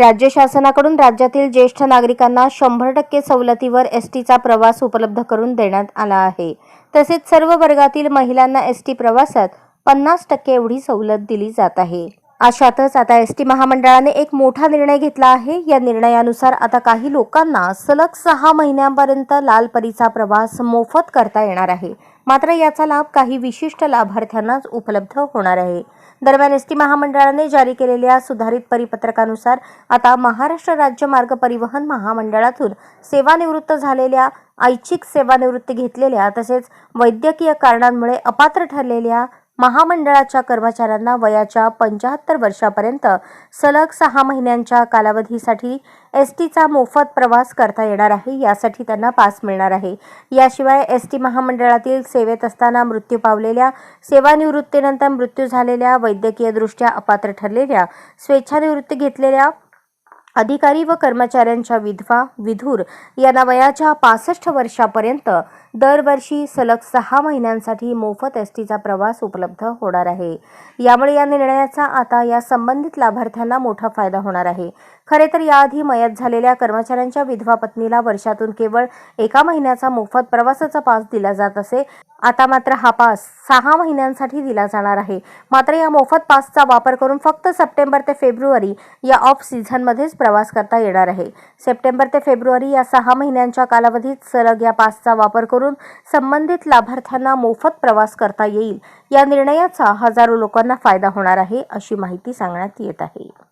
राज्य शासनाकडून राज्यातील ज्येष्ठ नागरिकांना शंभर टक्के सवलतीवर एस टीचा प्रवास उपलब्ध करून देण्यात आला आहे. तसेच सर्व वर्गातील महिलांना एस टी प्रवासात पन्नास टक्के एवढी सवलत दिली जात आहे. अशातच आता एस टी महामंडळाने एक मोठा निर्णय घेतला आहे. या निर्णयानुसार आता काही लोकांना सलग सहा महिन्यांपर्यंत लाल परीचा प्रवास मोफत करता येणार आहे. मात्र याचा लाभ काही विशिष्ट लाभार्थ्यांनाच उपलब्ध होणार आहे. दरम्यान एस टी महामंडळाने जारी केलेल्या सुधारित परिपत्रकानुसार आता महाराष्ट्र राज्य मार्ग परिवहन महामंडळातून सेवानिवृत्त झालेल्या ऐच्छिक सेवानिवृत्ती घेतलेल्या तसेच वैद्यकीय कारणांमुळे अपात्र ठरलेल्या महामंडळाच्या कर्मचाऱ्यांना वयाच्या पंच्याहत्तर वर्षापर्यंत सलग सहा महिन्यांच्या कालावधीसाठी एस टीचा मोफत प्रवास करता येणार आहे. यासाठी त्यांना पास मिळणार आहे. याशिवाय एस टी महामंडळातील सेवेत असताना मृत्यू पावलेल्या सेवानिवृत्तीनंतर मृत्यू झालेल्या वैद्यकीयदृष्ट्या अपात्र ठरलेल्या स्वेच्छानिवृत्ती घेतलेल्या अधिकारी व कर्मचाऱ्यांच्या विधवा विधूर यांना वयाच्या पासष्ट वर्षापर्यंत दरवर्षी सलग सहा महिन्यांसाठी मोफत एस टीचा प्रवास उपलब्ध होणार आहे. यामुळे या निर्णयाचा आता या संबंधित लाभार्थ्यांना मोठा फायदा होणार आहे. खरे तर याआधी मयत झालेल्या कर्मचाऱ्यांच्या विधवा पत्नीला वर्षातून केवळ एका महिन्याचा मोफत प्रवासाचा पास दिला जात असे आता मात्र हा पास सहा महिन्यांसाठी दिला जाणार आहे. मात्र या मोफत पासचा वापर करून फक्त सप्टेंबर ते फेब्रुवारी या ऑफ सीझनमध्येच प्रवास करता येणार आहे. सप्टेंबर ते फेब्रुवारी या सहा महिन्यांच्या कालावधीत सलग या पासचा वापर करून संबंधित लाभार्थ्यांना मोफत प्रवास करता येईल. या निर्णयाचा हजारो लोकांना फायदा होणार आहे अशी माहिती सांगण्यात येत आहे.